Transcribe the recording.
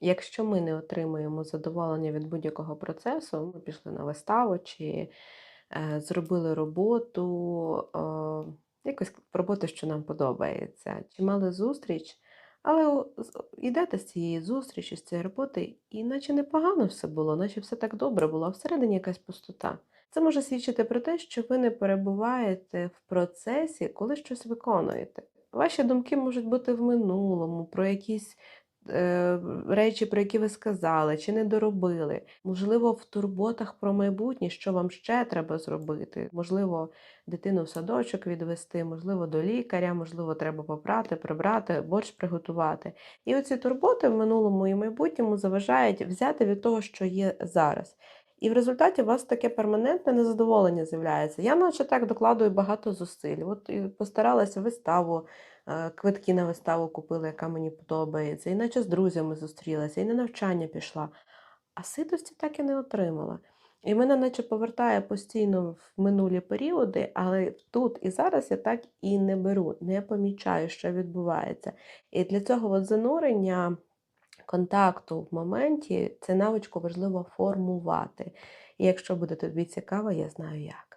Якщо ми не отримуємо задоволення від будь-якого процесу, ми пішли на виставу чи е, зробили роботу, якось роботу, що нам подобається, чи мали зустріч, але йдете з цієї зустрічі, з цієї роботи, і наче непогано все було, наче все так добре було, а всередині якась пустота. Це може свідчити про те, що ви не перебуваєте в процесі, коли щось виконуєте. Ваші думки можуть бути в минулому, про якісь речі, про які ви сказали, чи не доробили. Можливо, в турботах про майбутнє, що вам ще треба зробити. Можливо, дитину в садочок відвести, можливо, до лікаря, можливо, треба попрати, прибрати, борщ приготувати. І оці турботи в минулому і майбутньому заважають взяти від того, що є зараз. І в результаті у вас таке перманентне незадоволення з'являється. Я, наче так, докладую багато зусиль. От і постаралася виставу, е, квитки на виставу купила, яка мені подобається, іначе з друзями зустрілася, і на навчання пішла. А ситості так і не отримала. І мене наче повертає постійно в минулі періоди, але тут і зараз я так і не беру, не помічаю, що відбувається. І для цього от занурення контакту в моменті це навичку важливо формувати. І якщо буде тобі цікаво, я знаю як.